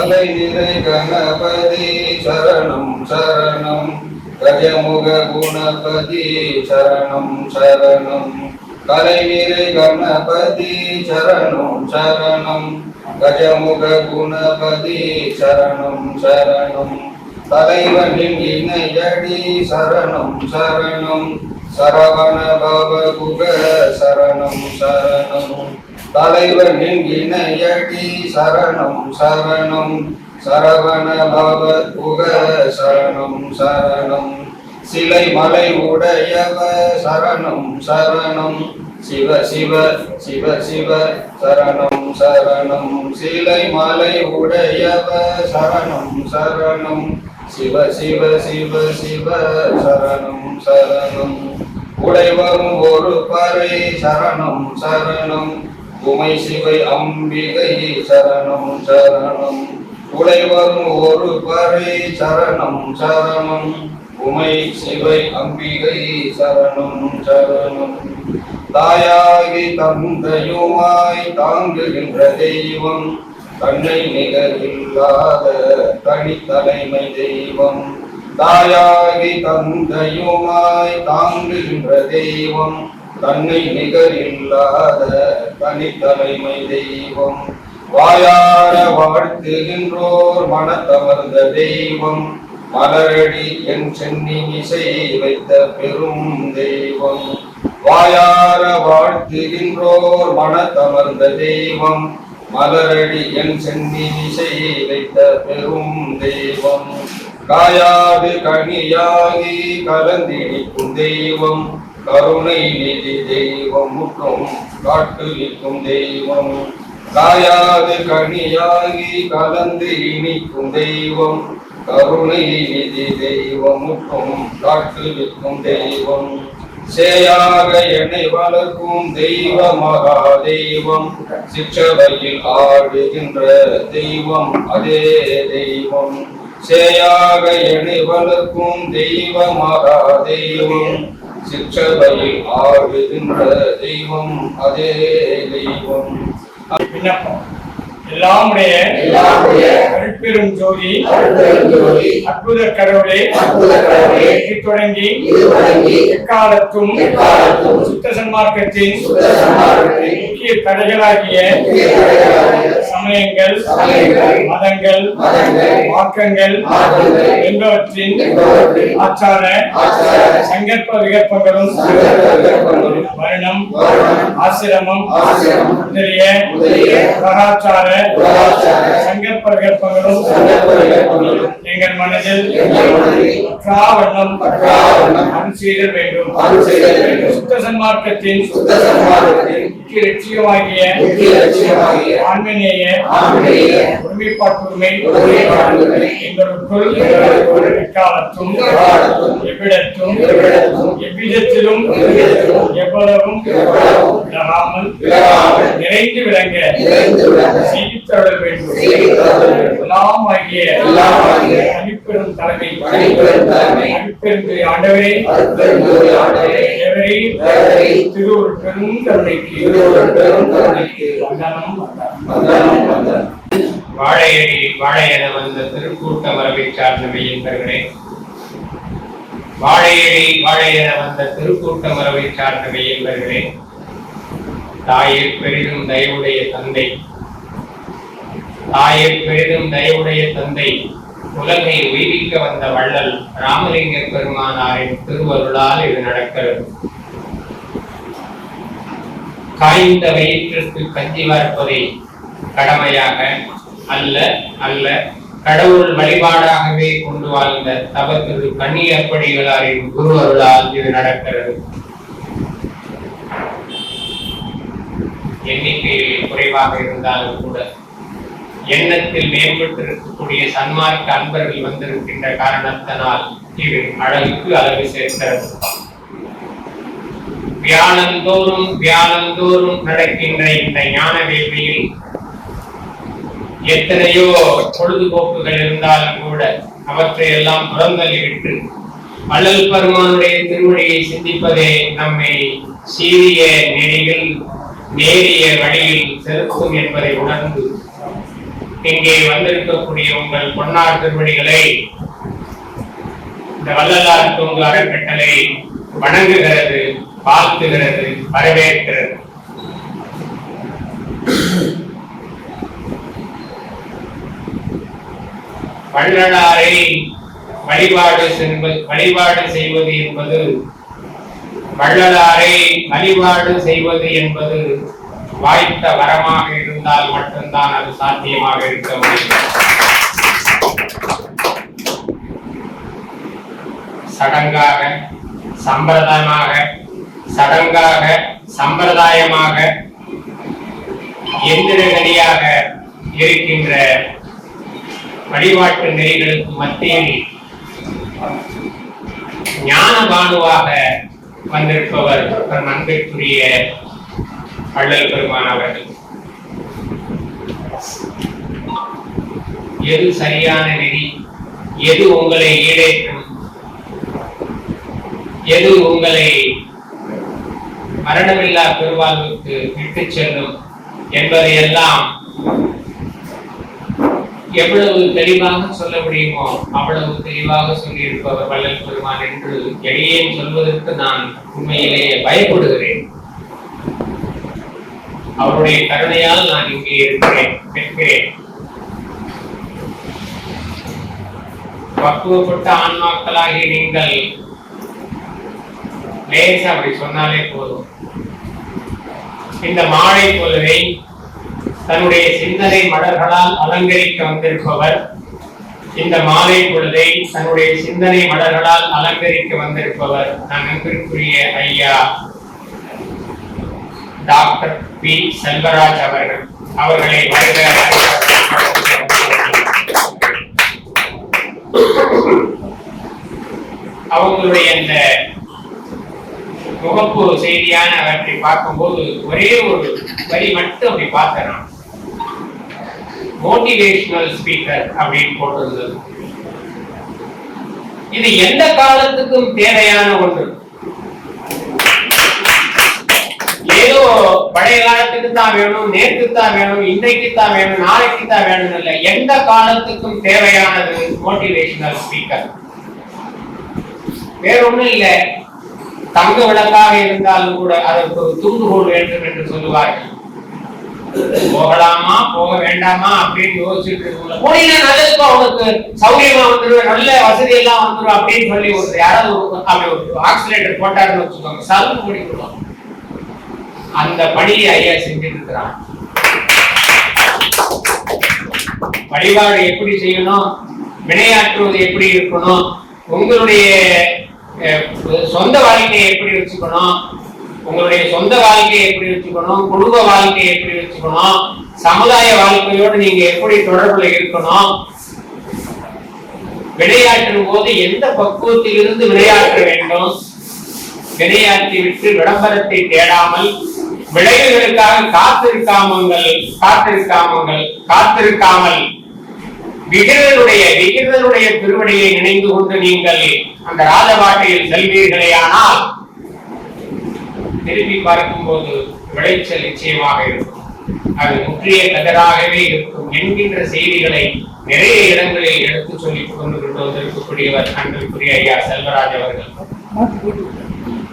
கலை கணபதி சரணம் சரணம். கஜமுக குணபதி சரணம் சரணம். கலை கணபதி சரணம் சரணம். கஜமுக குணபதி சரணம் சரணம். தலைவனின் இணையடி சரணம் சரணம். சரவண சரணம் சரணம். தலைவனின் இணையடி சரணம் சரணம். சரவண பவ குக சரணம். சரணம் சிலை மலை உடையவ சரணம் சரணம். சிவ சிவ சிவ சிவ சரணம் சரணம். சிலை மலை உடையவ சரணம் சரணம். சிவ சிவ சிவ சிவ சரணம் சரணம். உடைவரும் ஒரு பறை சரணம் சரணம். உமை சிவை அம்பிகை சரணம் சரணம். உடைவரும் ஒரு பறை சரணம் சரணம். உமை சிவை அம்பிகை சரணம் சரணம். தாயாகி தந்தையுமாய் தாங்குகின்ற தெய்வம் தன்னை நிகரில்லாத தனித்தலைமை தெய்வம். தாயாகி தந்தையுமாய் தாங்குகின்ற தெய்வம் தன்னை நிகரில்லாத தனித்தலைமை தெய்வம். வாயார வாழ்த்துகின்றோர் மனத்தமர்ந்த தெய்வம். மலரடி என் சென்னி இசை வைத்த பெரும் தெய்வம். வாயார வாழ்த்துகின்றோர் மனத்தமர்ந்த தெய்வம். மலரடி என் சென்னி இசை வைத்த பெரும் தெய்வம். காயாது கனியாகி கலந்திடிக்கும் தெய்வம். கருணை நிதி தெய்வம் முற்றும் காட்டுவிக்கும் தெய்வம். காயாது கனியாகி கலந்து இனிக்கும் தெய்வம். கருணை நிதி தெய்வம் முற்றும் காட்டுவிக்கும் தெய்வம். சேயாக என்னை வளர்க்கும் தெய்வ மகா தெய்வம் சிற்றவையில் ஆடுகின்ற தெய்வம் அதே தெய்வம். சேயாக என்னை வளர்க்கும் தெய்வ மகா தெய்வம் சிற்றவையில் ஆடுகின்ற தெய்வம் அதே தெய்வம். விண்ணப்பம். எல்லாமுடைய அருட்பெரும் ஜோதி அற்புத கடவுளே இது தொடங்கி எக்காலத்தும் சுத்த சன்மார்க்கத்தின் முக்கிய தடைகளாகிய சமயங்கள் மதங்கள் மார்க்கங்கள் என்பவற்றின் ஆச்சார சங்கற்ப விகற்பங்களும் வருணம் ஆசிரமம் முதலிய கலாச்சார சங்கற்ப விகற்பங்களும் எங்கள் மனதில் பற்றாவண்ணம் அருள் செய்தல் வேண்டும். சுத்த சன்மார்க்கத்தின் முக்கிய லட்சியமாகிய எங்களுக்குள் எக்காலத்தும் எக்காலத்தும் எவ்விடத்தும் எவ்விதத்திலும் எவ்வளவும் விலகாமல் நிறைந்து விளங்க விளங்க செய்தித்தருள் வேண்டும். எல்லாம் ஆகிய அடிப்பெரும் தலைமை. அடிப்பெரும் ஆண்டவரே. தேவரே. திருவொரு பெருங்கருணைக்கு வாழையடி வாழையென வந்த திருக்கூட்ட மரபை சார்ந்த மெய்யன்பர்களே வாழையடி வாழையென வந்த திருக்கூட்ட மரபை சார்ந்த மெய்யன்பர்களே தாயே பெரிதும் தயவுடைய தந்தை. தாயே பெரிதும் தயவுடைய தந்தை. உலகை உய்விக்க வந்த வள்ளல் ராமலிங்க பெருமானாரின் திருவருளால் இது நடக்கிறது. காய்ந்த வயிற்றுக்கு கஞ்சி வார்ப்பதை கடமையாக அல்ல அல்ல. கடவுள் வழிபாடாகவே கொண்டு வாழ்ந்த தபத்திரு கன்னியப்படிகளாரின் குரு அருளால் இது நடக்கிறது? எண்ணிக்கையில் குறைவாக இருந்தாலும் கூட எண்ணத்தில் மேம்பட்டிருக்கக்கூடிய சன்மார்க்க அன்பர்கள் வந்திருக்கின்ற காரணத்தினால் இது அழகுக்கு அழகு சேர்க்கிறது. வியாழந்தோறும் வியாழந்தோறும் நடக்கின்ற இந்த ஞான வேள்வியில் எத்தனையோ பொழுதுபோக்குகள் இருந்தாலும் கூட அவற்றை எல்லாம் புறந்தள்ளிவிட்டு வள்ளல் பெருமானுடைய திருமொழியை சிந்திப்பதே நம்மை சீரிய நெறியில் நேரிய வழியில் செலுத்தும் என்பதை உணர்ந்து இங்கே வந்திருக்கக்கூடிய உங்கள் பொன்னார் திருவடிகளை இந்த வள்ளலார் தொங்கு அறக்கட்டளை வணங்குகிறது. வாழ்த்துகிறது வரவேற்கிறது. வள்ளலாரை வழிபாடு வழிபாடு செய்வது என்பது வள்ளலாரை வழிபாடு செய்வது என்பது வாய்த்த வரமாக இருந்தால் மட்டும்தான் அது சாத்தியமாக இருக்க முடியும். சடங்காக சம்பிரதாயமாக சடங்காக சம்பிரதாயமாக எந்திரகதியாக இருக்கின்ற வழிபாட்டு நெறிகளுக்கு மத்தியில் ஞான பானுவாக வந்திருப்பவர் நம் அன்பிற்குரிய வள்ளல் பெருமான் அவர்கள். எது சரியான நெறி? எது உங்களை ஈடேற்றும்? எது உங்களை மரணமில்லா பெருவாழ்வுக்கு இட்டு செல்லும் என்பதையெல்லாம் எவ்வளவு தெளிவாக சொல்ல முடியுமோ அவ்வளவு தெளிவாக சொல்லியிருப்பவர் வள்ளல் பெருமான் என்று எளியேன் சொல்வதற்கு நான் உண்மையிலேயே பயப்படுகிறேன். அவருடைய கருணையால் நான் இங்கே இருக்கிறேன் நிற்கிறேன் பக்குவப்பட்ட ஆன்மாக்களாகி நீங்கள் லேசா அப்படி சொன்னாலே போதும். இந்த மாலை பொழுதை தன்னுடைய சிந்தனை மலர்களால் அலங்கரிக்க வந்திருப்பவர் இந்த மாலை பொழுதை தன்னுடைய சிந்தனை மலர்களால் அலங்கரிக்க வந்திருப்பவர் நம் அன்பிற்குரிய ஐயா டாக்டர் பி செல்வராஜ் அவர்கள். அவர்களை வருக அவங்களுடைய இந்த முகப்பு செய்தியான அவற்றை பார்க்கும்போது ஒரே ஒரு வரி மட்டும் அப்படி பார்த்தேன். நான் மோட்டிவேஷனல் ஸ்பீக்கர் அப்படின்னு போட்டிருந்தது. இது எந்த காலத்துக்கும் தேவையான ஒன்று. ஏதோ பழைய காலத்துக்கு தான் வேணும் நேற்று தான் வேணும் இன்றைக்கு தான் வேணும் நாளைக்கு தான் வேணும் இல்லை. எந்த காலத்துக்கும் தேவையானது மோட்டிவேஷனல் ஸ்பீக்கர் வேற ஒண்ணும் இல்லை. தங்க விளக்காக இருந்தாலும் கூட அதற்கு ஒரு தூண்டுகோல் வேண்டும் என்று சொல்லுவார்கள். போகலாமா? போக வேண்டாமா? அப்படின்னு யோசிச்சுட்டு இருக்கோம்ல போனீங்கன்னா நல்லதுப்பா அவனுக்கு சௌகரியமா வந்துடும் நல்ல வசதி எல்லாம் வந்துடும் அப்படின்னு சொல்லி ஒரு யாராவது ஒரு அப்படி ஒரு ஆக்சிலேட்டர் போட்டாருன்னு வச்சுக்கோங்க பண்ணி முடிக்கணும் அந்த பணியை ஐயா செஞ்சுட்டு இருக்கிறான் வழிபாடு எப்படி செய்யணும்? வினையாற்றுவது எப்படி இருக்கணும்? உங்களுடைய சொந்த வாழ்க்கையை எப்படி வச்சுக்கணும்? உங்களுடைய சொந்த வாழ்க்கையை எப்படி வச்சுக்கணும்? குடும்ப வாழ்க்கையை எப்படி வச்சுக்கணும்? சமுதாய வாழ்க்கையோடு நீங்க எப்படி தொடர்புல இருக்கணும்? விளையாற்றும் போது எந்த பக்குவத்தில் இருந்து விளையாட்ட வேண்டும்? விளையாட்டி விட்டு விளம்பரத்தை தேடாமல் விளைவுகளுக்காக காத்திருக்காமங்கள் காத்திருக்காமங்கள் காத்திருக்காமல் விகிதனுடைய விகிதனுடைய திருவடியை நினைந்து கொண்டு நீங்கள் அந்த ராஜபாட்டையில் செல்வீர்களே ஆனால் திரும்பி பார்க்கும்போது விளைச்சல் நிச்சயமாக இருக்கும். அது முற்றிய கதராகவே இருக்கும் என்கின்ற செய்திகளை நிறைய இடங்களில் எடுத்து சொல்லி கொண்டு கொண்டு வந்திருக்கக்கூடியவர் அன்பிற்குரிய ஐயா செல்வராஜ் அவர்கள்.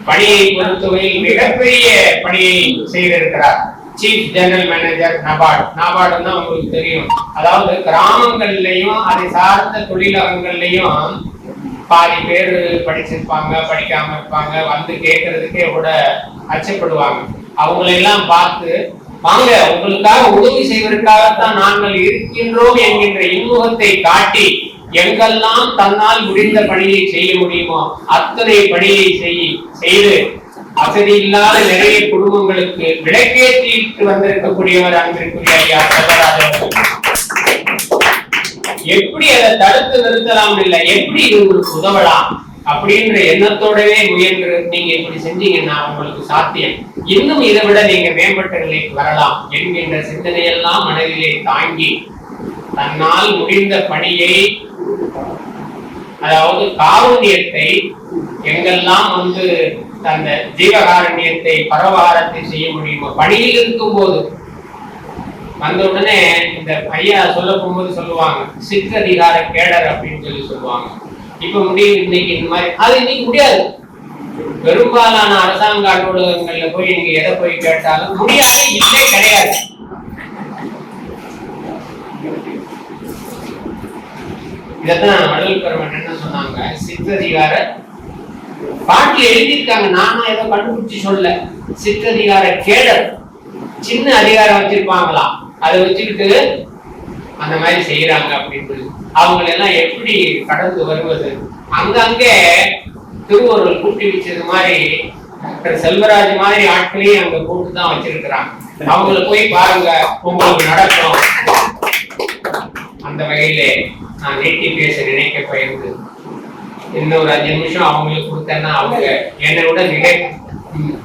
பணியை பொறுத்தவரையில் மிகப்பெரிய பணியை செய்திருக்கிறார். சீஃப் ஜெனரல் மேனேஜர் நபார்ட் நபார்டுன்னா உங்களுக்கு தெரியும். அதாவது கிராமங்கள்லயும் அதை சார்ந்த தொழிலகங்கள்லயும் பாதி பேர் படிச்சிருப்பாங்க படிக்காம இருப்பாங்க வந்து கேட்கறதுக்கே கூட அச்சப்படுவாங்க. அவங்களெல்லாம் பார்த்து வாங்க உங்களுக்காக உதவி செய்வதற்காகத்தான் நாங்கள் இருக்கின்றோம் என்கின்ற இன்முகத்தை காட்டி எங்கெல்லாம் தன்னால் முடிந்த பணியை செய்ய முடியுமோ அத்தனை பணியை செய் செய்து வசதி இல்லாத நிறைய குடும்பங்களுக்கு விளக்கேற்றிட்டு வந்திருக்கக்கூடியவர் அன்பிற்குரிய ஐயா எப்படி அதை தடுத்து நிறுத்தலாம் இல்ல எப்படி இது உங்களுக்கு உதவலாம் அப்படின்ற எண்ணத்தோடவே முயன்று நீங்க இப்படி செஞ்சீங்கன்னா உங்களுக்கு சாத்தியம். இன்னும் இதை விட நீங்க மேம்பட்ட நிலைக்கு வரலாம் என்கின்ற சிந்தனையெல்லாம் மனதிலே தாங்கி தன்னால் முடிந்த பணியை அதாவது காருண்யத்தை எங்கெல்லாம் வந்து அந்த ஜீவகாரண்யத்தை பரவாரத்தை செய்ய முடியுமோ பணியில் இருக்கும் போது வந்த உடனே இந்த ஐயா சொல்ல போகும்போது சொல்லுவாங்க சிற்றதிகார கேடர் அப்படின்னு சொல்லி சொல்லுவாங்க. இப்ப முடியும் இன்னைக்கு இந்த மாதிரி. அது இன்னைக்கு முடியாது. பெரும்பாலான அரசாங்க அலுவலகங்கள்ல போய் நீங்க எதை போய் கேட்டாலும் முடியாது இல்லை கிடையாது. இதத்தான் அடல் பெருமன் என்ன சொன்னாங்க? சித்ததிகார பாட்டில் எழுதியிருக்காங்க. நானா ஏதோ கண்டுபிடிச்சு சொல்ல. சித்ததிகார கேடர். சின்ன அதிகாரம் வச்சிருப்பாங்களாம். அதை வச்சுக்கிட்டு அந்த மாதிரி செய்யறாங்க அப்படின்னு அவங்களை எல்லாம் எப்படி கடந்து வருவது? அங்கங்கே திருவருள் கூட்டி வச்சது மாதிரி டாக்டர் செல்வராஜ் மாதிரி ஆட்களையும் அங்க கூட்டு தான் வச்சிருக்கிறாங்க. அவங்கள போய் பாருங்க உங்களுக்கு நடக்கும். அந்த வகையிலே நான் நீட்டி பேச நினைக்க பயிர்ந்து இன்னும் ஒரு அஞ்சு நிமிஷம் அவங்களுக்கு கொடுத்தேன்னா அவங்க என்னை விட மிக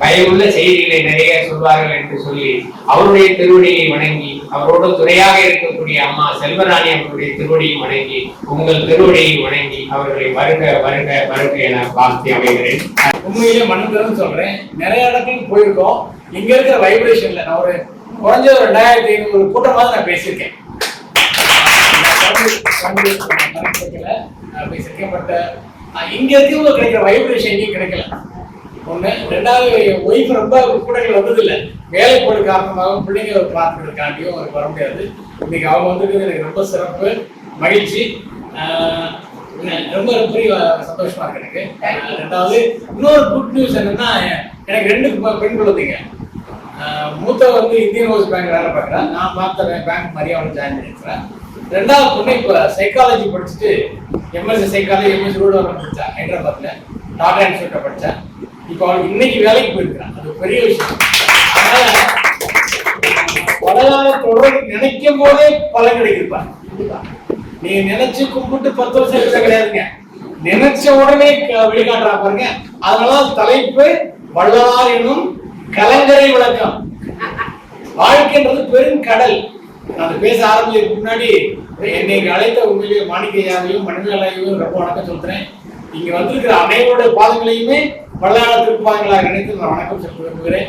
பயனுள்ள செய்திகளை நிறைய சொல்வார்கள் என்று சொல்லி அவருடைய திருவடியை வணங்கி அவரோடு துணையாக இருக்கக்கூடிய அம்மா செல்வராணி அவருடைய திருவடியை வணங்கி உங்கள் திருவடியை வணங்கி அவர்களை வருக வருக வருக என வாழ்த்தி அமைகிறேன். உண்மையிலே மனதிலும் சொல்றேன். நிறைய இடங்களுக்கு போயிருக்கோம். இங்க இருக்கிற வைப்ரேஷன்ல நான் ஒரு குறைஞ்ச ஒரு ரெண்டாயிரத்தி ஐநூறு கூட்டமாக நான் பேசியிருக்கேன். நான் பேசியிருக்கேன் பட் இங்க இருக்கிறவங்க கிடைக்கிற வைப்ரேஷன் எங்கேயும் கிடைக்கல. ஒன்று ரெண்டாவது ஒய்ஃப் ரொம்ப கூட்டங்கள் வந்தது வேலை போடு காரணமாகவும் பிள்ளைங்க பார்த்துக்கிறதுக்காண்டியும் அவருக்கு வர முடியாது. இன்னைக்கு அவங்க வந்திருக்கிறது எனக்கு ரொம்ப சிறப்பு மகிழ்ச்சி. ரொம்ப ரொம்ப சந்தோஷமா இருக்கு எனக்கு. ரெண்டாவது இன்னொரு குட் நியூஸ் என்னன்னா எனக்கு ரெண்டு பெண் குழந்தைங்க. மூத்த வந்து இந்தியன் ஓவர்ஸ் பேங்க் வேலை பார்க்குறேன் நான் பார்த்த பேங்க் மாதிரி அவனை ஜாயின் பண்ணியிருக்கிறேன் ரெண்டாவது பொண்ணு இப்போ சைக்காலஜி படிச்சுட்டு எம்எஸ்சி சைக்காலஜி எம்எஸ்சி ரூல் படித்தேன் ஹைதராபாத்தில் டாடா இன்ஸ்டியூட்டை படித்தேன் இப்போ அவளுக்கு இன்னைக்கு வேலைக்கு போயிருக்கிறான் அது பெரிய விஷயம். அதனால தொடர் நினைக்கும் போதே பலன் கிடைக்குதுப்பா நீங்க நினைச்சு கும்பிட்டு பத்து வருஷம் இருக்கிற கிடையாதுங்க. நினைச்ச உடனே க- வெளிக்காட்டுறா பாருங்க. அதனால தலைப்பு வள்ளலார் எனும் கலங்கரை விளக்கம். வாழ்க்கைன்றது பெரும் கடல். நான் பேச ஆரம்பிச்சதுக்கு முன்னாடி என்னை இங்க அழைத்த உண்மையிலேயே மாணிக்கையாவையும் மணிமேலையும் ரொம்ப வணக்கம் சொல்றேன். இங்க வந்திருக்கிற அனைவருடைய பாதங்களையுமே பல்லாள திருப்பாதங்களாக நினைத்து நான் வணக்கம் சொல்ல விரும்புகிறேன்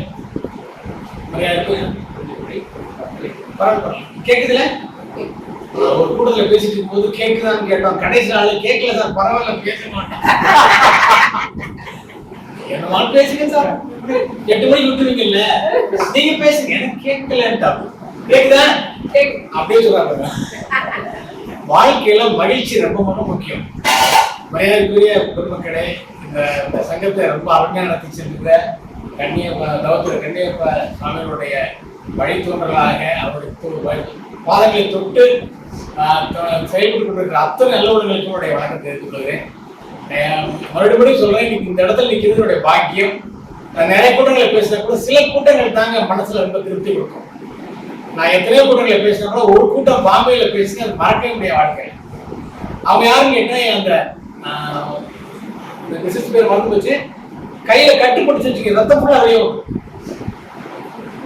கேக்குதுல ஒரு கூட்டத்துல பேசிட்டு போது கேக்குதான்னு கேட்டோம். கடைசி நாள் கேட்கல சார் பரவாயில்ல பேச மாட்டேன் என்னமாலும் பேசுங்க சார்? எட்டு மணிக்கு விட்டுருவீங்கல்ல? நீங்க பேசுங்க. எனக்கு கேட்கலன்ட்டா கேக்குதா? அப்படியே சொல்றாங்க. வாழ்க்கையில மகிழ்ச்சி ரொம்ப ரொம்ப முக்கியம். மரியாதைக்குரிய பெருமக்களே இந்த சங்கத்தை ரொம்ப அருமையாக நடத்தி சென்றிருக்கிற கண்ணிய தவத்திர கண்ணியப்ப சுவாமிகளுடைய வழித்தோன்றலாக அவருடைய பாதங்களை தொட்டு செயல்பட்டு கொண்டிருக்கிற அத்தனை நல்லவர்களுக்கும் என்னுடைய வணக்கம் தெரிவித்துக் கொள்கிறேன். மறுபடியும் சொல்றேன் இந்த இடத்துல நிற்கிறது என்னுடைய பாக்கியம் நிறைய கூட்டங்களை பேசினா கூட சில கூட்டங்கள் தாங்க மனசுல ரொம்ப திருப்தி கொடுக்கும். நான் எத்தனையோ கூட்டங்களை பேசினா கூட ஒரு கூட்டம் பாம்பேல பேசினா அது மறக்கவே முடிய வாழ்க்கை. அவங்க யாருன்னு கேட்டா அந்த பிசினஸ் பேர் மறந்து போச்சு கையில கட்டு பிடிச்சு வச்சுக்க ரத்தம் ஃபுல்லா வெளியே வரும்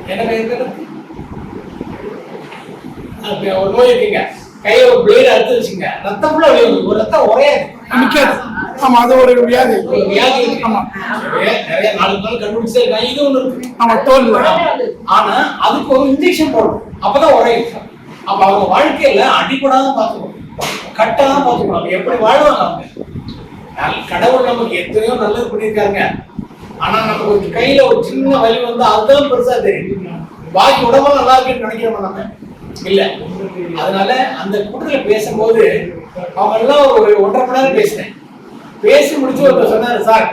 என்ன கை இருக்கிறது அப்படி ஒரு நோய் இருக்கீங்க. கையில ஒரு பிளேட் அறுத்து வச்சுங்க ரத்தம் ஃபுல்லா வரும் ஒரு ரத்தம் உரையாது நிக்காது. ஆமா அது ஒரு வியாதி. ஒரு வியாதி. ஆமா. நிறைய நாளுக்கு நாள் கண்டுபிடிச்சே இருக்காங்க இது ஒண்ணு இருக்கு. ஆமா தோல்ல. ஆனா அதுக்கு ஒரு இன்ஜெக்ஷன் போடணும். அப்பதான் உரையும் அப்ப அவங்க வாழ்க்கையில அடிபடாம பாத்துக்கணும் கட்டாம பாத்துக்கணும் எப்படி வாழ்வாங்க அவங்க? நல்- கடவுள் நமக்கு எத்தனையோ நல்லது பண்ணியிருக்காங்க ஆனா நமக்கு ஒரு கையில ஒரு சின்ன வலி வந்தா அதுதான் பெருசா தெரியும். பாக்கி உடம்பு நல்லா இருக்குன்னு நினைக்கிறோம் நம்ம? இல்ல. அதனால அந்த கூட்டத்துல பேசும்போது அவங்க எல்லாம் ஒரு ஒன்றரை மணி நேரம் பேசினேன். பேசி முடிச்சு ஒருத்தர் சொன்னாரு சார்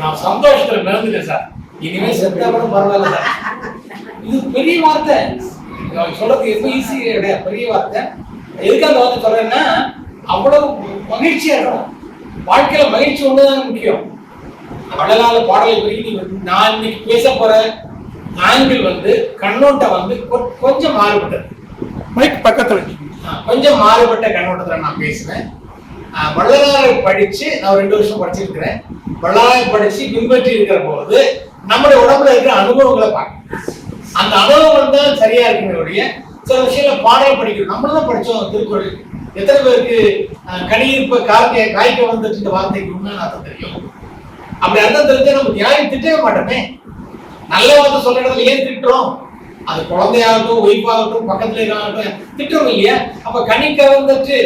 நான் சந்தோஷத்துல மிளந்துட்டேன் சார். இனிமே செத்தா கூட பரவாயில்ல சார். இது பெரிய வார்த்தை. நான் சொல்றது எப்ப ஈஸி கிடையாது. பெரிய வார்த்தை. எதுக்கு அந்த வார்த்தை சொல்றேன்னா அவ்வளவு மகிழ்ச்சியா இருக்கணும். வாழ்க்கையில மகிழ்ச்சி ஒண்ணுதான் முக்கியம்? வள்ளலால பாடலை குறித்து நான் இன்னைக்கு பேச போற ஆங்கிள் வந்து கண்ணோட்டம் வந்து கொஞ்சம் மாறுபட்டது. மைக் பக்கத்துல கொஞ்சம் மாறுபட்ட கண்ணோட்டத்துல நான் பேசுறேன். ஆஹ் வள்ளலாரை படிச்சு நான் ரெண்டு வருஷம் படிச்சிருக்கிறேன். வள்ளலாரை படிச்சு பின்பற்றி இருக்கிற போது நம்முடைய உடம்புல இருக்கிற அனுபவங்களை பார்க்கணும். அந்த அனுபவங்கள் தான் சரியா இருக்கிறவருடைய சில விஷயங்கள பாடல் படிக்கணும். நம்மளும் படிச்சோம் திருக்குறள். எத்தனை பேருக்கு ஆஹ் கனியிருப்ப காய்க்க காய்க்க வந்துட்டு இந்த வார்த்தைக்கு உண்மையான அர்த்தம் தெரியும்? அப்படி அர்த்தம் தெரிஞ்சா நம்ம நியாயம் திட்டவே மாட்டோமே. நல்ல வார்த்தை சொல்ற இடத்துல ஏன் திட்டுறோம்? அது குழந்தையாகட்டும் ஒய்ஃபாகட்டும் பக்கத்துல இருக்காகட்டும் திட்டம் இல்லையா? அப்ப கனி கவர்ந்துட்டு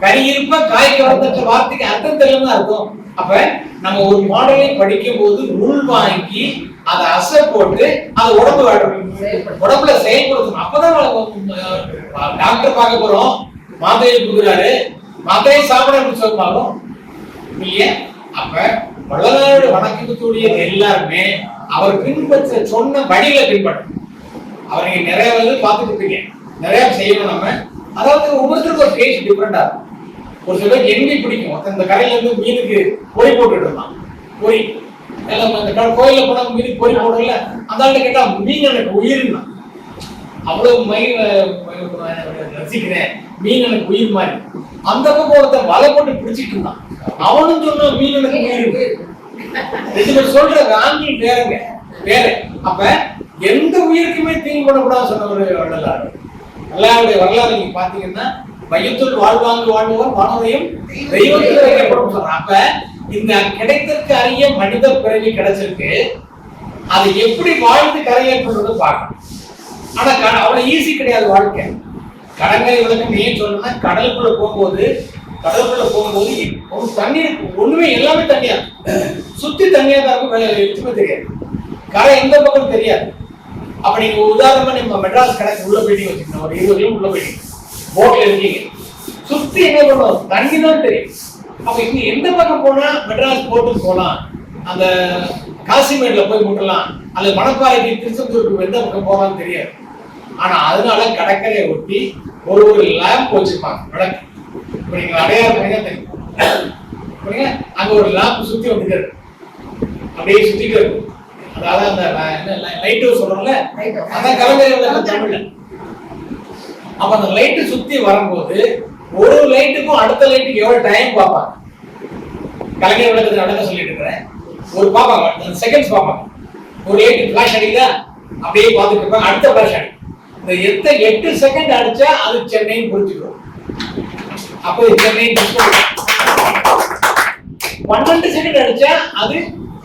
கனி இருப்ப காய் கவர்ந்துட்டு வார்த்தைக்கு அர்த்தம் தெரியலன்னு அர்த்தம். அப்ப நம்ம ஒரு மாடலை படிக்கும் போது நூல் வாங்கி அதை அசை போட்டு அதை உடம்பு உடம்புல செயல்படுத்தணும். அப்பதான் டாக்டர் பார்க்க போறோம். மாதையை கொடுக்குறாரு. மாதையை சாப்பிட எப்படி சொல்லுவாலும் இல்லையா அப்ப வள்ளலாரோட வணக்கத்துடைய எல்லாருமே அவர் பின்பற்ற சொன்ன வழியில பின்பற்றணும். அவர் நீங்க நிறைய வந்து பார்த்துட்டு இருப்பீங்க. நிறைய செய்யணும் நம்ம. அதாவது ஒவ்வொருத்தருக்கும் ஒரு டேஸ்ட் டிஃப்ரெண்டா இருக்கும். ஒரு சிலருக்கு எண்ணி பிடிக்கும்? ஒருத்தன் இந்த கரையில இருந்து மீனுக்கு பொறி போட்டுட்டு இருந்தான். பொறி எல்லாம் இந்த கடை போனா மீனுக்கு பொறி போடல அந்த ஆள்கிட்ட கேட்டா மீன் எனக்கு உயிர்னா. அவ்வளவு மயில் ரசிக்கிறேன். மீனனுக்கு உயிர் மாதிரி. அந்த பக்கம் ஒருத்தன் வலை போட்டு பிடிச்சிட்டு இருந்தான். அவனும் சொன்ன மீனனுக்கு உயிர் ரெண்டு பேர் சொல்ற ஆங்கிள் வேறங்க வேற. அப்ப எந்த உயிருக்குமே தீங்கு பண்ணக்கூடாது சொன்ன ஒரு வரலாறு. வல்லாருடைய வரலாறு நீங்க பாத்தீங்கன்னா மையத்துள் வாழ்வாங்கு வாழ்வோர் வானதையும் தெய்வத்தில் வைக்கப்படும் சொல்றான் அப்ப இந்த கிடைத்தற்கு அறிய மனித பிறவி கிடைச்சிருக்கு. அதை எப்படி வாழ்ந்து கரையேற்றுறது பார்க்கணும். ஆனா அவ்வளவு ஈஸி கிடையாது வாழ்க்கை. கடற்கரை விளக்கம் ஏன் சொல்லணும்னா கடலுக்குள்ள போகும்போது கடலுக்குள்ள போகும்போது ஒரு தண்ணீர் ஒண்ணுமே எல்லாமே தண்ணியா? சுத்தி தண்ணியா தான் இருக்கும். எதுவுமே தெரியாது. கரை எந்த பக்கம் தெரியாது. அப்ப நீங்க உதாரணமா நம்ம மெட்ராஸ் கடைக்கு உள்ள போயிட்டீங்க வச்சுக்கணும் ஒரு இருபது கிலோ உள்ள போயிட்டீங்க. போட்ல இருக்கீங்க. சுத்தி என்ன பண்ணுவோம் தண்ணி தான் தெரியும். அப்ப இங்க எந்த பக்கம் போனா மெட்ராஸ் போட்டுக்கு போலாம் அந்த காசிமேட்ல போய் முட்டலாம். அல்லது மணப்பாறைக்கு திருச்செந்தூருக்கு எந்த பக்கம் போகலாம்னு தெரியாது. ஆனா அதனால கடற்கரையை ஒட்டி ஒரு ஒரு லேம்ப் வச்சிருப்பாங்க. விளக்கு இப்ப நீங்க அடையாளம் பண்ணீங்கன்னா தெரியும்? அங்க ஒரு லேம்ப் சுத்தி வந்துட்டு. அப்படியே சுத்திட்டு இருக்கும் அதாவது அந்த லைட் சொல்றோம்ல? அதான் விளக்கம் தமிழ்ல அப்ப அந்த லைட் சுத்தி வரும்போது ஒரு லைட்டுக்கும் அடுத்த லைட்டுக்கு எவ்வளவு டைம் பார்ப்பாங்க? கலைஞர் விளக்கத்தை நடக்க சொல்லிட்டு இருக்கிறேன். ஒரு பார்ப்பாங்க. செகண்ட்ஸ் பார்ப்பாங்க. ஒரு லைட் ஃபிளாஷ் அடிக்குதா? அப்படியே பார்த்துட்டு இருப்பாங்க. அடுத்த ஃபிளாஷ் அடிக்கும். இந்த எத்த எட்டு செகண்ட் அடிச்சா அது சென்னைன்னு புரிஞ்சுக்கிறோம் அப்போ சென்னை பன்னெண்டு செகண்ட் அடிச்சா அது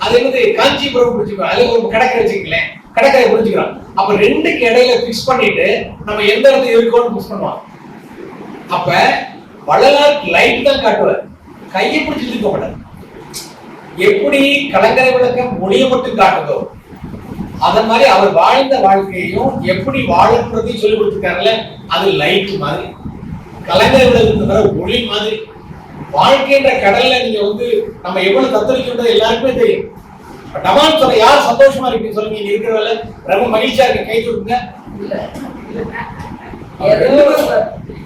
அது என்னது காஞ்சிபுரம் புரிஞ்சுக்கிறோம் அதுல ஒரு கடற்கரை வச்சுக்கலேன் கடற்கரை புரிஞ்சுக்கிறோம் அப்ப ரெண்டுக்கு இடையில பிக்ஸ் பண்ணிட்டு நம்ம எந்த இடத்துல இருக்கோம்னு பிக்ஸ் பண்ணுவோம். அப்ப வள்ளலார் லைட் தான் காட்டுவார். கையை பிடிச்சி இருக்க மாட்டார். எப்படி கலங்கரை விளக்கம் மொழிய மட்டும் காட்டுதோ அத மாதிரி அவர் வாழ்ந்த வாழ்க்கையையும் எப்படி வாழன்றதையும் சொல்லி கொடுத்துருக்காருல்ல? அது லைட் மாதிரி. கலங்கரை விளக்கத்துக்கு ஒளி மாதிரி. வாழ்க்கைன்ற கடல்ல நீங்க வந்து நம்ம எவ்வளவு தத்தளிக்கின்றது எல்லாருக்குமே தெரியும். டமால் சொல்ற யார் சந்தோஷமா இருக்கு சொல்லுங்க இங்க இருக்கிறவங்க ரொம்ப மகிழ்ச்சியா இருக்கு கை தூக்குங்க.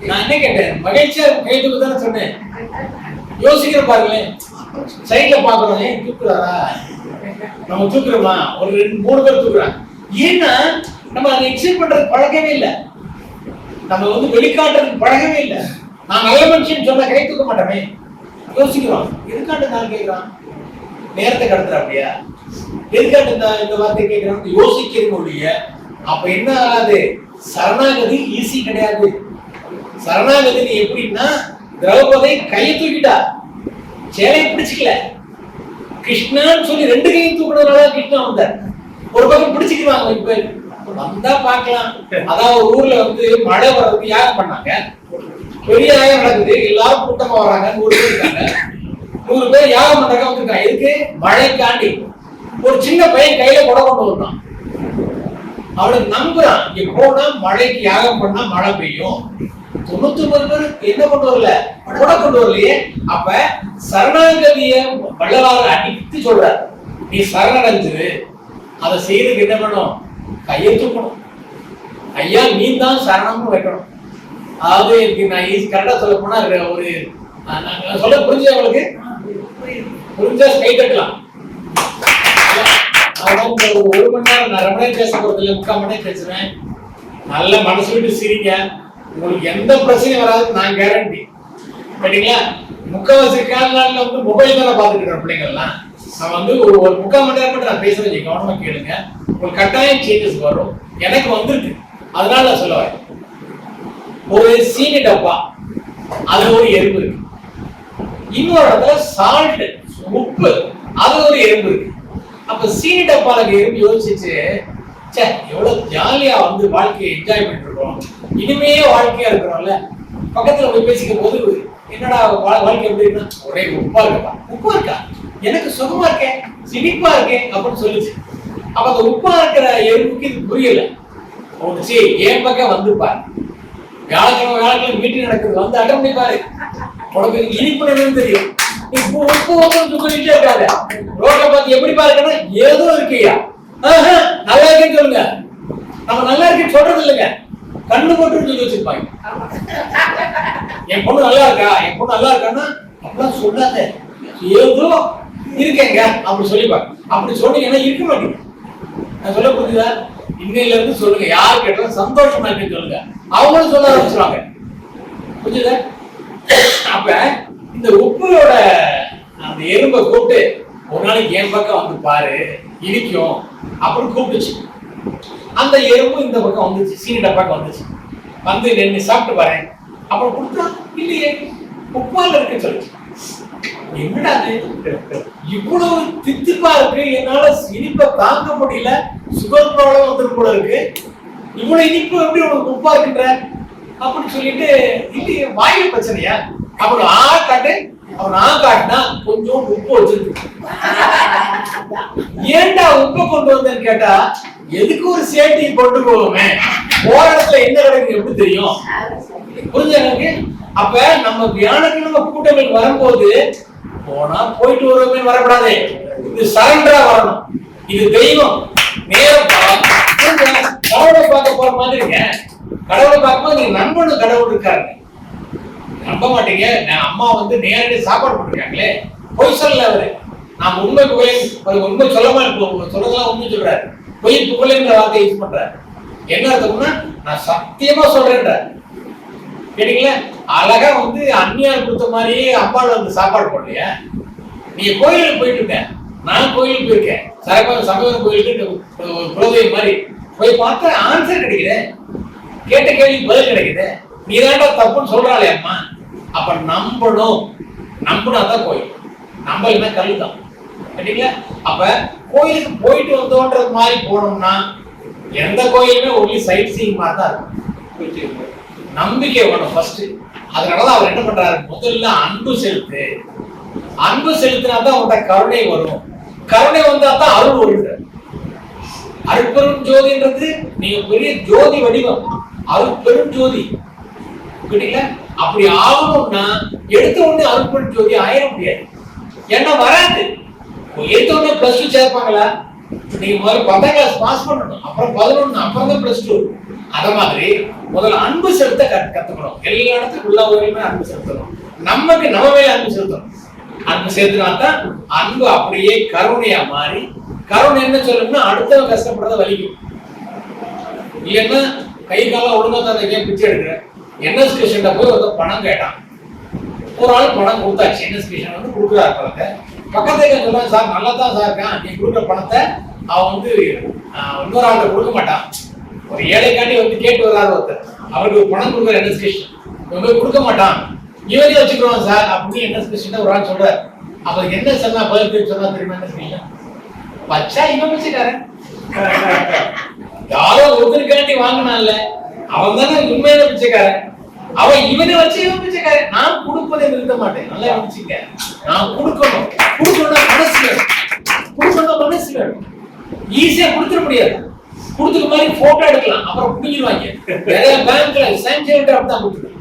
நான் என்ன கேட்டேன்? மகிழ்ச்சியா இருக்கு கை தானே சொன்னேன். யோசிக்கிற பாருங்களேன். சைட்ல பாக்குறோம் ஏன் தூக்குறாரா? நம்ம தூக்குறோமா ஒரு ரெண்டு மூணு பேர் தூக்குறாங்க. ஏன்னா நம்ம அதை எக்ஸைட் பண்றது பழகவே இல்லை. நம்ம வந்து வெளிக்காட்டுறதுக்கு பழகவே இல்லை. நான் நல்ல மனுஷன் சொன்னா கை தூக்க மாட்டோமே. யோசிக்கிறோம். எதுக்காட்டு நான் கேட்கிறான் நேரத்தை கடத்துற அப்படியா எதுக்காட்டு இந்த இந்த வார்த்தை கேட்கிறான் யோசிக்கிறது ஒழிய அப்ப என்ன ஆகாது? சரணாகதி ஈஸி கிடையாது. சரணாகதி எப்படின்னா திரௌபதி கையை தூக்கிட்டா. சேலையை பிடிச்சிக்கல. கிருஷ்ணான்னு சொல்லி ரெண்டு கையும் தூக்குறதுனால கிருஷ்ணா வந்தார். ஒரு பக்கம் பிடிச்சிக்கிறாங்க இப்ப. வந்தா பார்க்கலாம். அதான் ஒரு ஊர்ல வந்து மழை வர்றதுக்கு யாகம் பண்ணாங்க? பெரிய ஆயம் நடக்குது. எல்லாரும் கூட்டமா வராங்க நூறு பேர் இருக்காங்க. நூறு பேர் யாகம் பண்றாங்க வந்திருக்காங்க. எதுக்கு? மழைக்காண்டி. ஒரு சின்ன பையன் கையில கொடை கொண்டு வந்தான். அவனுக்கு நம்புறான். எப்போனா மழைக்கு யாகம் பண்ணா மழை பெய்யும். தொண்ணூத்தி ஒன்பது பேர் என்ன கொண்டு வரல? கூட கொண்டு வரலையே. அப்ப சரணாகதிய வள்ளலாறு அடித்து சொல்றார். நீ சரணடைஞ்சு அதை செய்யறதுக்கு என்ன பண்ணும் கையை தூக்கணும். ஐயா நீ தான் சரணம்னு வைக்கணும். அதாவது எனக்கு நான் ஈஸி கரெக்டா சொல்ல போனா ஒரு- சொல்ல புரிஞ்சு உங்களுக்கு? புரிஞ்சா கை கட்டலாம் ஒரு ஒரு மணி நேரம் நான் ரொம்ப நேரம் பேச போறது இல்லை முக்கால் மணி நேரம் பேசுவேன் நல்ல மனசு விட்டு சிரிங்க. உங்களுக்கு எந்த பிரச்சனையும் வராது நான் கேரண்டி கேட்டீங்களா? முக்கால்வாசி கால நாளில் வந்து மொபைல் தானே பார்த்துட்டு இருக்கிற பிள்ளைங்கள்லாம் நான் வந்து ஒரு ஒரு முக்கால் மணி நேரம் மட்டும் நான் பேசுறேன் நீங்க கவனமா கேளுங்க. உங்களுக்கு கட்டாயம் சேஞ்சஸ் வரும். எனக்கு வந்திருக்கு. அதனால நான் சொல்ல வரேன். ஒரு சீனி டப்பா அது ஒரு எறும்பு இருக்கு. இன்னொரு இடத்துல சால்ட் உப்பு அது ஒரு எறும்பு இருக்கு. அப்ப சீனி டப்பால எறும்பு யோசிச்சு ச்சே எவ்வளவு ஜாலியா வந்து வாழ்க்கையை என்ஜாய் பண்ணிட்டு இருக்கோம் இனிமே வாழ்க்கையா இருக்கிறோம்ல. பக்கத்துல போய் பேசிக்கும் போது என்னடா வா- வாழ்க்கை எப்படி ஒரே உப்பா இருக்கா? உப்பா இருக்கா? எனக்கு சுகமா இருக்கேன் சிரிப்பா இருக்கேன் அப்படின்னு சொல்லிச்சு. அப்ப அந்த உப்பா இருக்கிற எறும்புக்கு இது புரியல. ஒண்ணு சரி என் பக்கம் வந்து பாரு. வியாழக்கிழமை வியாழக்கிழமை மீட்டிங் நடக்குது வந்து அட்டன் பண்ணி பாரு உனக்கு இனிப்பு என்னன்னு தெரியும். இப்போ உப்பு உப்பு உப்புன்னு சொல்லிட்டே இருக்காத. ரோட்ல பார்த்து எப்படி பாருங்கன்னா ஏதோ இருக்கையா? நல்லா இருக்கேன்னு சொல்லுங்க. நம்ம நல்லா இருக்கேன்னு சொல்றது இல்லைங்க கண்ணு மட்டும் சொல்லி வச்சிருப்பாங்க. என் பொண்ணு நல்லா இருக்கா என் பொண்ணு நல்லா இருக்கான்னா அப்படிலாம் சொல்லாத. ஏதோ இருக்கேங்க. அப்படி சொல்லிப்பாங்க. அப்படி சொன்னீங்கன்னா இருக்க மாட்டீங்க நான் சொல்ல புரியுதா இன்னையில இருந்து சொல்லுங்க. யார் கேட்டாலும் சந்தோஷமா இருக்குன்னு சொல்லுங்க. அவங்களும் சொல்ல ஆரம்பிச்சிருவாங்க. புரியுதா அப்ப இந்த உப்புகளோட அந்த எறும்பை கூப்பிட்டு ஒரு நாளைக்கு என் பக்கம் வந்து பாரு. இனிக்கும் அப்படின்னு கூப்பிட்டுச்சு. அந்த எறும்பு இந்த பக்கம் வந்துச்சு சீனி டப்பாக்கு வந்துச்சு. வந்து நின்று சாப்பிட்டு வரேன். அப்புறம் கொடுத்தா இல்லையே உப்பால இருக்கு சொல்லிச்சு. என்னடா இவ்வளவு தித்திப்பா இருக்கு என்னால இனிப்பை தாங்க முடியல. சுகர் ப்ராப்ளம் வந்துரு போல இருக்கு. இவ்வளவு இனிப்பு எப்படி உனக்கு உப்பா இருக்கின்ற? அப்படின்னு சொல்லிட்டு இல்லையே வாயில் பிரச்சனையா? அப்புறம் ஆ காட்டு அவன் நான் காட்டினா கொஞ்சம் உப்பு வச்சிருக்கு ஏன்டா உப்பு கொண்டு வந்தேன்னு கேட்டா எதுக்கு ஒரு சேட்டியை கொண்டு போவோமே போற இடத்துல என்ன கிடக்கு எப்படி தெரியும்? புரிஞ்ச எனக்கு? அப்ப நம்ம வியாழக்கிழமை கூட்டங்கள் வரும்போது போனா போயிட்டு வருவோமே வரக்கூடாது. இது சரண்டரா வரணும். இது தெய்வம். நேரம் கடவுளை பார்க்க போற மாதிரி கடவுளை பார்க்கும்போது நீங்க நண்பனு கடவுள் இருக்காரு நம்ப மாட்டீங்க. நான் அம்மா வந்து நேரடி சாப்பாடு போட்டிருக்காங்களே. பொய் சொல்லல அவரு. நான் உண்மை புகழை உண்மை சொல்ல மாட்டேன் சொல்றதெல்லாம் உண்மை சொல்றாரு. பொய் புகழைன்ற வார்த்தையை யூஸ் பண்றாரு. என்ன அர்த்தம்னா நான் சத்தியமா சொல்றேன்ற கேட்டீங்களா? அழகா வந்து அந்நியார் கொடுத்த மாதிரியே அம்பாள் வந்து சாப்பாடு போடலையா? நீங்க கோயிலுக்கு போயிட்டு இருக்க. நான் கோயிலுக்கு போயிருக்கேன். சரகம் சமயம் கோயிலுக்கு ஒரு மாதிரி. போய் பார்த்தா ஆன்சர் கிடைக்குது. கேட்ட கேள்வி பதில் கிடைக்குது. நீ தாண்டா தப்புன்னு சொல்றாளே அம்மா. அப்ப நம்பணும். நம்பணும் அதான் கோயில். நம்பலைன்னா கல் தான் கேட்டீங்களா? அப்ப கோயிலுக்கு போயிட்டு வந்தோன்றது மாதிரி போனோம்னா எந்த கோயிலுமே ஒன்லி சைட் சீயிங் மாதிரி தான் இருக்கும். நம்பிக்கை வேணும் ஃபர்ஸ்ட் அதனாலதான் அவர் என்ன பண்றாரு? முதல்ல அன்பு செலுத்து. அன்பு செலுத்தினா தான் அவங்களோட கருணை வரும். கருணை வந்தா தான் அருள் வருது அருட்பெரும் ஜோதின்றது நீங்க பெரிய ஜோதி வடிவம். அருட்பெரும் ஜோதி. கேட்டீங்களா? அப்படி ஆகணும்னா எடுத்த உடனே அருட்பெரும் ஜோதி ஆயிட முடியாது. ஏன்னா வராது. எடுத்த உடனே பிளஸ் டூ சேர்ப்பாங்களா? நீங்க முதல்ல பத்தாம் கிளாஸ் பாஸ் பண்ணணும். அப்புறம் பதினொன்னு அப்புறம் தான் பிளஸ் டூ அத மாதிரி முதல்ல அன்பு செலுத்த கத்துக்கணும். எல்லா இடத்துக்கும் உள்ள அன்பு செலுத்தணும். நமக்கு நம்ம அன்பு செலுத்தணும். அன்பு சேர்த்துனா தான் அன்பு அப்படியே கருணையா மாறி கருணை என்ன சொல்லணும்னா அடுத்தவன் கஷ்டப்படுறத வலிக்கும். இல்லைன்னா கை காலம் ஒழுங்கா தான் பிச்சை எடுக்கிறேன் என்எஸ் கிருஷ்ணன் போய் ஒருத்தன் பணம் கேட்டான். ஒரு ஆள் பணம் கொடுத்தாச்சு. என்எஸ் கிருஷ்ணன் வந்து கொடுக்குறாரு பணத்தை பக்கத்துல சொல்றாங்க சார் நல்லா தான் சார் இருக்கான். நீ கொடுக்குற பணத்தை அவன் வந்து இன்னொரு ஆள்கிட்ட கொடுக்க மாட்டான். ஒரு ஏழைக்காண்டி வந்து கேட்டு வர்றாரு ஒருத்தர். அவருக்கு ஒரு பணம் கொடுக்குற என்எஸ் கிருஷ்ணன் இவன் போய் கொடுக்க மாட்டான். இவரே வச்சுக்கிறோம் சார் அப்படின்னு என்எஸ் கிருஷ்ணன் ஒரு ஆள் சொல்றாரு. அப்ப என்ன சொன்னா பதில் பேர் சொன்னா தெரியுமா என்ன கிருஷ்ணன் பச்சா இவன் வச்சுக்காரன் யாரோ ஒருத்தருக்காண்டி வாங்கினான்ல. அவன் தானே உண்மையான பிச்சைக்காரன் அவன் இவனை வச்சு இவன் பிச்சைக்காரன் நான் கொடுப்பதை நிறுத்த மாட்டேன். நல்லா வச்சுக்க நான் கொடுக்கணும். கொடுக்கணும்னா மனசு வேணும். கொடுக்கணும்னா மனசு வேணும். ஈஸியா கொடுத்துட முடியாது. கொடுத்துக்க மாதிரி போட்டோ எடுக்கலாம். அப்புறம் புடிங்கிடுவாங்க நிறைய பேங்க்ல சாங்ஷன் லெட்டர் அப்படி தான் கொடுத்துருக்கேன்.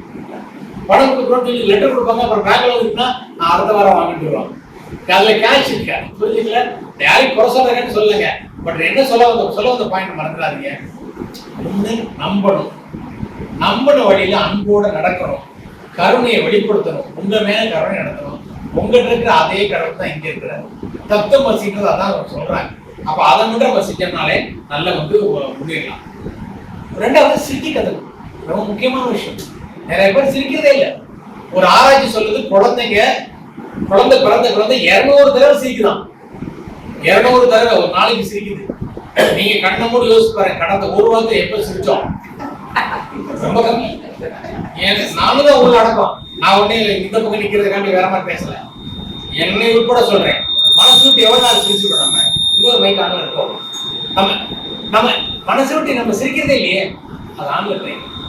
பணம் கொடுக்குறோம்னு சொல்லி லெட்டர் கொடுப்பாங்க. அப்புறம் பேங்க்ல வந்துட்டுனா நான் அடுத்த வாரம் வாங்கிட்டு வருவாங்க. அதுல கேஷ் இருக்கா? புரிஞ்சுக்கல? யாரையும் குறை சொல்றேன்னு சொல்லுங்க. பட் என்ன சொல்ல வந்த சொல்ல வந்த பாயிண்ட் மறந்துடாதீங்க. ஒண்ணு நம்பணும். நம்மளோட வழியில அன்போட நடக்கணும். கருணையை வெளிப்படுத்தணும். உங்க மேல கருணை நடத்தணும். உங்ககிட்ட இருக்கிற அதே கடவுள் தான் இங்க இருக்கிறார். தத்துவ வசிக்கிறது அதான் அவங்க சொல்றாங்க. அப்ப அதை மட்டும் நம்ம செஞ்சோம்னாலே நல்ல வந்து முன்னேறலாம் ரெண்டாவது சிரிக்க கத்துக்கணும் ரொம்ப முக்கியமான விஷயம். நிறைய பேர் சிரிக்கிறதே இல்லை. ஒரு ஆராய்ச்சி சொல்லுது குழந்தைங்க குழந்தை பிறந்த குழந்தை இருநூறு தடவை சிரிக்குதான். இருநூறு தடவை ஒரு நாளைக்கு சிரிக்குது. நீங்க கண்ணை மூடி யோசிச்சு பாருங்க கடந்த ஒரு வாரத்தை எப்ப சிரிச்சோம்? ரொம்ப கம்மி நானும் தான் உள்ள அடக்கம் நான் உடனே இந்த பக்கம் நிக்கிறதுக்காண்டி வேற மாதிரி பேசல என்னை உட்பட சொல்றேன் மனசு விட்டு எவ்வளவு நாள் சிரிச்சுக்கணும் நம்ம இன்னொரு மைக் ஆன்ல இருக்கோம் நம்ம நம்ம மனசு விட்டு நம்ம சிரிக்கிறதே இல்லையே அது ஆன்ல ட்ரைனிங்